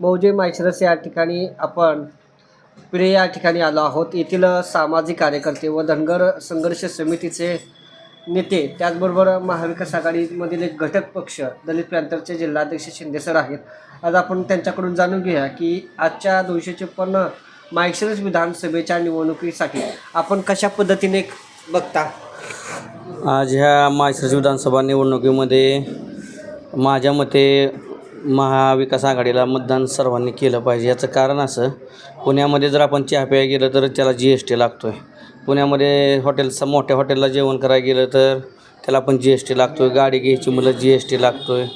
मौजे मायशरस या ठिकाणी आपण पिढे या ठिकाणी आलो आहोत. येथील सामाजिक कार्यकर्ते व धनगर संघर्ष समितीचे नेते त्याचबरोबर महाविकास आघाडीमधील एक घटक पक्ष दलित पॅंथरचे जिल्हाध्यक्ष शिंदे सर आहेत. आज आपण त्यांच्याकडून जाणून घेऊया की आजच्या दोनशे चोपन्न माळशिरस विधानसभेच्या निवडणुकीसाठी आपण कशा पद्धतीने बघता? आज ह्या माळशिरस विधानसभा निवडणुकीमध्ये माझ्या मते महाविकास आघाडीला मतदान सर्वांनी केलं पाहिजे. याचं कारण असं पुण्यामध्ये जर आपण चहा प्यायला गेलं तर त्याला जी एस टी लागतो आहे पुण्यामध्ये हॉटेलचं मोठ्या हॉटेलला जेवण करायला गेलं तर त्याला पण जी एस टी लागतो आहे गाडी घ्यायची म्हणलं जी एस टी लागतो आहे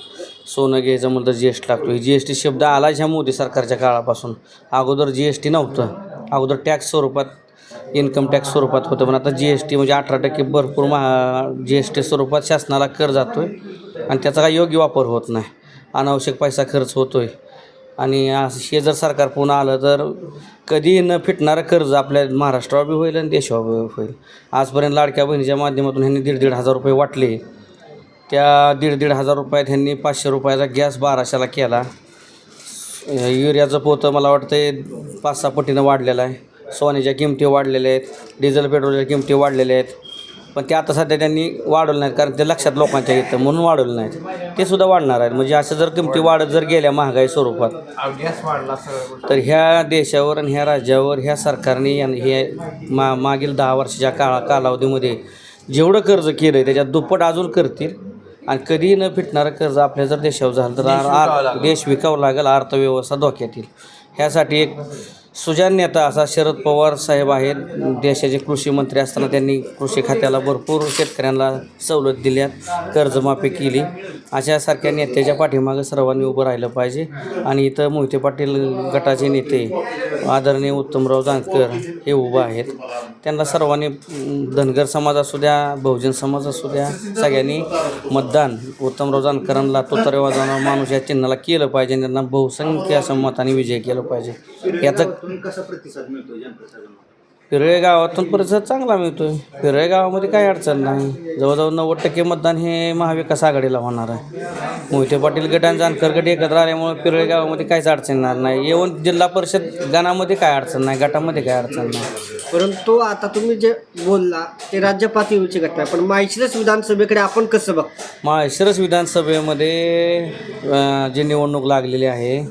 सोनं घ्यायचं म्हणलं तर जी एस टी लागतो आहे जी एस टी शब्द आलाच ह्या मोदी सरकारच्या काळापासून. अगोदर जी एस टी नव्हतं. अगोदर टॅक्स स्वरूपात इन्कम टॅक्स स्वरूपात होतं. पण आता जी एस टी म्हणजे अठरा टक्के भरपूर महा जी एस टी स्वरूपात शासनाला कर जातो आहे आणि त्याचा काही योग्य वापर होत नाही. अनावश्यक पैसा खर्च होतो आहे आणि असं हे जर सरकार पुन्हा आलं तर कधी न फिटणारं कर्ज आपल्या महाराष्ट्रावर बी होईल आणि देशावर बी होईल. आजपर्यंत लाडक्या बहिणीच्या माध्यमातून ह्यांनी दीड दीड हजार रुपये वाटले. त्या दीड दीड हजार रुपयात ह्यांनी पाचशे रुपयाचा गॅस बाराशेला केला. युरियाचं पोतं मला वाटतं पाच सहा पटीनं वाढलेलं आहे. सोन्याच्या किमती वाढलेल्या आहेत. डिझेल पेट्रोलच्या किमती वाढलेल्या आहेत. पण ते आता सध्या त्यांनी वाढवलं नाहीत कारण ते लक्षात लोकांच्या येतं म्हणून वाढवलं नाहीत ते सुद्धा वाढणार आहेत. म्हणजे असं जर किमती वाढत जर गेल्या महागाई स्वरूपात तर ह्या देशावर आणि ह्या राज्यावर ह्या सरकारने हे मा मागील दहा वर्षाच्या काळा कालावधीमध्ये जेवढं कर्ज केलं आहे त्याच्यात दुप्पट अजून करतील. आणि कधी न फिटणारं कर्ज आपल्या जर देशावर झालं तर आर- देश विकावं लागेल अर्थव्यवस्था धोक्यात येईल. ह्यासाठी एक सुजान नेता असा शरद पवार साहेब आहेत. देशाचे कृषी मंत्री असताना त्यांनी कृषी खात्याला भरपूर शेतकऱ्यांना सवलत दिल्यात कर्जमाफी केली. अशासारख्या नेत्याच्या पाठीमागं सर्वांनी उभं राहिलं पाहिजे. आणि इथं मोहिते पाटील गटाचे नेते आदरणीय उत्तमराव जानकर हे उभं आहेत. त्यांना सर्वांनी धनगर समाज असू द्या बहुजन समाज असू द्या सगळ्यांनी मतदान उत्तमराव जानकरांना तुतारे माणूस या चिन्हाला केलं पाहिजे. त्यांना बहुसंख्य असं मताने विजय केलं पाहिजे. याचं पिरळे गावातून प्रतिसाद चांगला मिळतोय. पिरळे गावामध्ये काही अडचण नाही. जवळजवळ नव्वद टक्के मतदान हे महाविकास आघाडीला होणार आहे. मोहिते पाटील गट आणि जानकर गट एकत्र आल्यामुळे पिरळे गावामध्ये काहीच अडचण येणार नाही. येऊन जिल्हा परिषद गणामध्ये काय अडचण नाही गटामध्ये काय अडचण नाही. परंतु आता तुम्ही जे बोलला ते राज्य पातळीवरची घटना आहे पण माळशिरस विधानसभेकडे आपण कसं बघता माळशिरस विधानसभेमध्ये अ, जी निवडणूक लागलेली आहे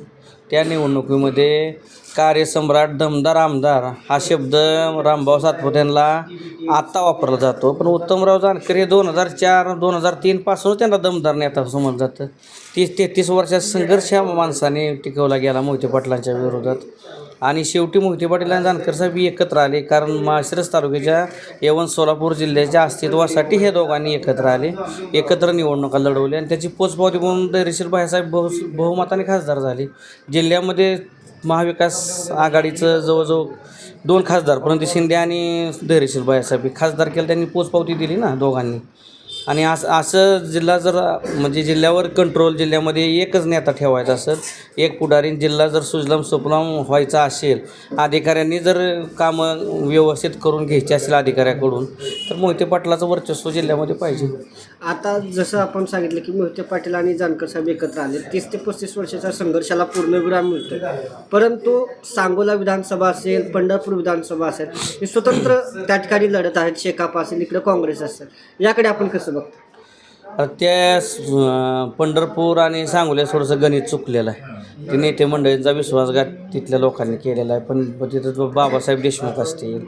त्या निवडणुकीमध्ये कार्यसम्राट दमदार आमदार हा शब्द रामभाऊ सातपुत्यांना आत्ता वापरला जातो. पण उत्तमराव जानकर हे दोन हजार चार दोन हजार तीनपासून त्यांना दमदार नेता समजलं जातं. तीस तेहतीस वर्षात संघर्ष ह्या माणसाने टिकवला गेला मोहिते पाटलांच्या विरोधात. आणि शेवटी मोहिते पाटील आणि जानकर साहेब एकत्र आले कारण माळशिरस तालुक्याच्या यवन सोलापूर जिल्ह्याच्या अस्तित्वासाठी हे दोघांनी एकत्र आले. एकत्र निवडणुका लढवल्या आणि त्याची पोचपावती म्हणून धैर्यशील भाईसाहेब बहु बहुमताने खासदार झाले. जिल्ह्यामध्ये महाविकास आघाडीचं जवळजवळ दोन खासदार परंतु शिंदे आणि धैर्यशील बायासाहेब हे खासदार केलं त्यांनी पोचपावती दिली ना दोघांनी. आणि असं असं जिल्हा जर म्हणजे जिल्ह्यावर कंट्रोल जिल्ह्यामध्ये एकच नेता ठेवायचा असेल एक पुढारी जिल्हा जर सुजलाम सुफलाम व्हायचा असेल अधिकाऱ्यांनी जर कामं व्यवस्थित करून घ्यायची असेल अधिकाऱ्याकडून तर मोहिते पाटलाचं वर्चस्व जिल्ह्यामध्ये पाहिजे. आता जसं आपण सांगितलं की मोहिते पाटील आणि जानकर साहेब एकत्र आले तीस ते पस्तीस वर्षाच्या संघर्षाला पूर्णविराम मिळतो परंतु सांगोला विधानसभा असेल पंढरपूर विधानसभा असेल हे स्वतंत्र त्या ठिकाणी लढत आहेत शेकाप असेल इकडे काँग्रेस असेल याकडे आपण कसं बघतो त्या पंढरपूर आणि सांगोल्या थोडंसं गणित चुकलेलं आहे. ते नेते मंडळींचा विश्वासघात तिथल्या लोकांनी केलेला आहे. पण तिथं बाबासाहेब देशमुख असतील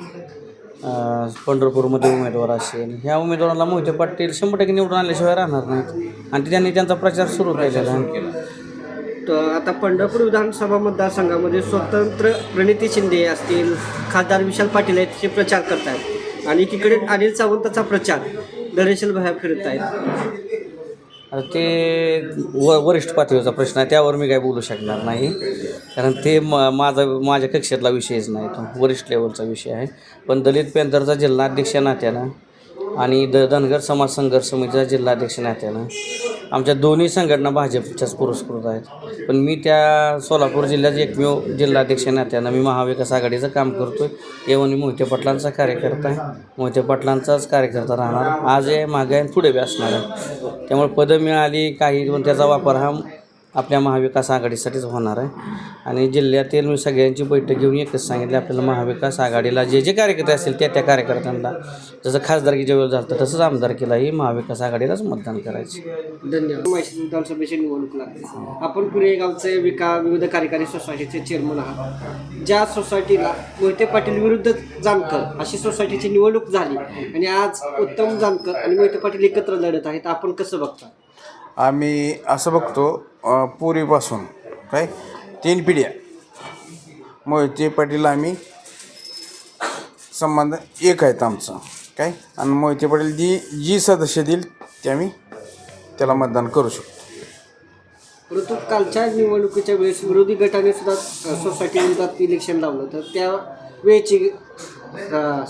पंढरपूरमध्ये उमेदवार असेल ह्या उमेदवाराला मोहिते पाटील शंभर टक्के निवडून आल्याशिवाय राहणार नाहीत. आणि त्यांनी त्यांचा प्रचार सुरू केलेला आहे. तर आता पंढरपूर विधानसभा मतदारसंघामध्ये स्वतंत्र प्रणिती शिंदे असतील खासदार विशाल पाटील आहेत ते प्रचार करत आहेत आणि तिकडे अनिल सावंताचा प्रचार. धैर्यशील बाहेर फिरत आहेत आता ते व वरिष्ठ पातळीचा प्रश्न आहे त्यावर मी काय बोलू शकणार नाही. कारण ते म माझा माझ्या कक्षेतला विषयच नाही तो वरिष्ठ लेवलचा विषय आहे. पण दलित पॅंथरचा जिल्हाध्यक्ष नात्यानं आणि द धनगर समाज संघर्ष समितीचा जिल्हाध्यक्ष नात्यानं आमच्या दोन्ही संघटना भाजपच्याच पुरस्कृत आहेत. पण मी त्या सोलापूर जिल्ह्यात एकमेव जिल्हाध्यक्ष नात्यानं मी महाविकास आघाडीचं काम करतो आहे येऊन मी मोहिते पाटलांचा कार्यकर्ता आहे. मोहिते पाटलांचाच कार्यकर्ता राहणार. आज आहे मागे आहे आणि पुढे बी असणार आहे. त्यामुळे पदं मिळाली काही पण त्याचा वापर हा आपल्या महाविकास आघाडीसाठीच होणार आहे. आणि जिल्ह्यातील मी सगळ्यांची बैठक घेऊन एकच सांगितले आपल्याला महाविकास आघाडीला जे जे कार्यकर्ते असतील त्या त्या कार्यकर्त्यांना जसं खासदारकीच्या वेळ झालं तसंच आमदारकीलाही महाविकास आघाडीलाच मतदान करायचं. धन्यवाद. माहिती विधानसभेची निवडणूक लागते आपण पुणे गावचे विका विविध कार्यकारी सोसायटीचे चेअरमन आहात. ज्या सोसायटीला मोहिते पाटील विरुद्ध जानकर अशी सोसायटीची निवडणूक झाली आणि आज उत्तम जानकर आणि मोहिते पाटील एकत्र लढत आहेत आपण कसं बघता? आम्ही असं बघतो पूर्वीपासून काय? तीन पिढ्या. मोहिते पाटील आम्ही संबंध एक आहेत आमचं काय? आणि मोहिते पाटील जी जी सदस्य देईल ते आम्ही त्याला मतदान करू शकतो. परंतु कालच्या निवडणुकीच्या वेळेस विरोधी गटाने सुद्धा सोसायटी विरोधात इलेक्शन लावलं. तर त्या वेळेची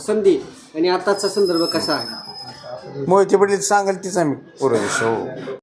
संधी आणि आताचा संदर्भ कसा आहे? मोहिते पाटील सांगाल तीच आम्ही पुरवू हो.